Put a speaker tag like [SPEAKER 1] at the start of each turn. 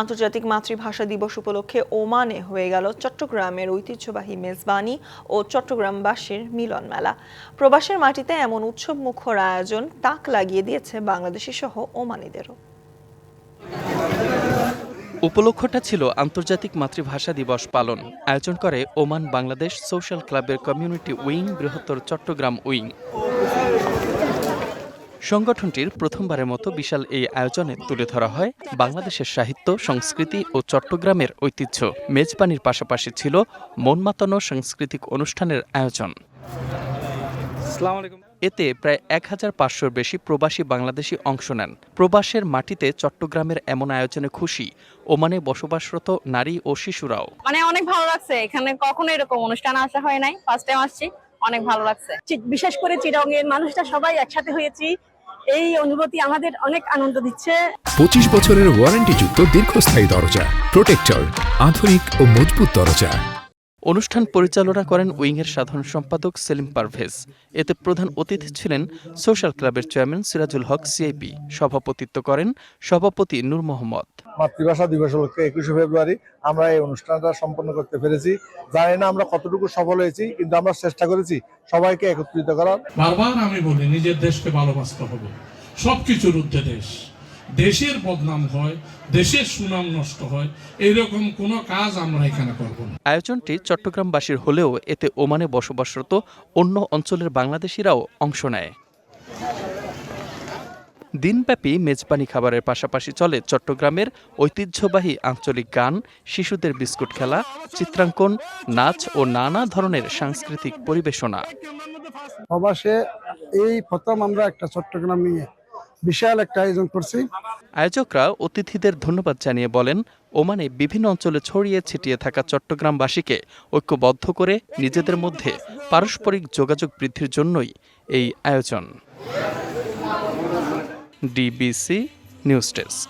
[SPEAKER 1] আন্তর্জাতিক মাতৃভাষা দিবস উপলক্ষে ওমানে হয়ে গেল চট্টগ্রামের ঐতিহ্যবাহী মেজবানি ও চট্টগ্রামবাসীর মিলন মেলা প্রবাসের মাটিতে এমন উৎসব মুখর আয়োজন তাক লাগিয়ে দিয়েছে বাংলাদেশি সহ ওমানিদেরও।
[SPEAKER 2] উপলক্ষটা ছিল আন্তর্জাতিক মাতৃভাষা দিবস পালন। আয়োজন করে ওমান বাংলাদেশ সোশ্যাল ক্লাবের কমিউনিটি উইং বৃহত্তর চট্টগ্রাম উইং। সংগঠনটির প্রথমবারের মতো বিশাল এই আয়োজনে তুলে ধরা হয় বাংলাদেশের সাহিত্য সংস্কৃতি ও চট্টগ্রামের ঐতিহ্য। মেজবানির পাশাপাশি ছিল মন মাতানো সাংস্কৃতিক অনুষ্ঠানের আয়োজন। এতে প্রায় এক হাজার পাঁচশোর বেশি প্রবাসী বাংলাদেশি অংশ নেন। প্রবাসের মাটিতে চট্টগ্রামের এমন আয়োজনে খুশি ওমানে বসবাসরত নারী ও শিশুরাও।
[SPEAKER 3] মানে অনেক ভালো লাগছে এখানে কখনো এরকম অনুষ্ঠান আসা হয় নাই ফার্স্ট টাইম আসছি অনেক ভালো লাগছে।
[SPEAKER 4] বিশেষ করে চিরঙের মানুষটা সবাই একসাথে হয়েছি এই অনুভূতি আমাদের অনেক আনন্দ দিচ্ছে।
[SPEAKER 5] পঁচিশ বছরের ওয়ারেন্টি যুক্ত দীর্ঘস্থায়ী দরজা প্রোটেক্টর আধুনিক ও মজবুত দরজা।
[SPEAKER 2] অনুষ্ঠান পরিচালনা করেন উইংয়ের সাধারণ সম্পাদক সেলিম পারভেজ। এতে প্রধান অতিথি ছিলেন সোশ্যাল ক্লাবের চেয়ারম্যান সিরাজুল হক সিআইপি সভাপতিত্ব করেন সভাপতি নূর মোহাম্মদ।
[SPEAKER 6] মাতৃভাষা দিবস উপলক্ষে একুশে ফেব্রুয়ারি আমরা এই অনুষ্ঠানটা সম্পন্ন করতে পেরেছি। জানি না আমরা কতটুকু সফল হয়েছি কিন্তু আমরা চেষ্টা করেছি সবাইকে একত্রিত করার।
[SPEAKER 7] বারবার আমি বলি নিজের দেশকে ভালোবাসতে হবে। সবকিছুর ঊর্ধ্বে দেশ। দেশের বদনাম হয় দেশের সুনাম নষ্ট হয় এরকম কোনো কাজ আমরা এখানে করব না।
[SPEAKER 2] আয়োজনটি চট্টগ্রামবাসীর হলেও এতে ওমানে বসবাসরত অন্য অঞ্চলের বাংলাদেশিরাও অংশ নেয়। দিনব্যাপী মেজবানি খাবারের পাশাপাশি চলে চট্টগ্রামের ঐতিহ্যবাহী আঞ্চলিক গান শিশুদের বিস্কুট খেলা চিত্রাঙ্কন নাচ ও নানা ধরনের সাংস্কৃতিক পরিবেশনা।
[SPEAKER 8] প্রবাসে এই প্রথম আমরা একটা চট্টগ্রাম নিয়ে বিশাল একটা আয়োজন করছি।
[SPEAKER 2] আয়োজকরা অতিথিদের ধন্যবাদ জানিয়ে বলেন, ওমানে বিভিন্ন অঞ্চলে ছড়িয়ে ছিটিয়ে থাকা চট্টগ্রামবাসীকে ঐক্যবদ্ধ করে নিজেদের মধ্যে পারস্পরিক যোগাযোগ বৃদ্ধির জন্যই এই আয়োজন। DBC news desk.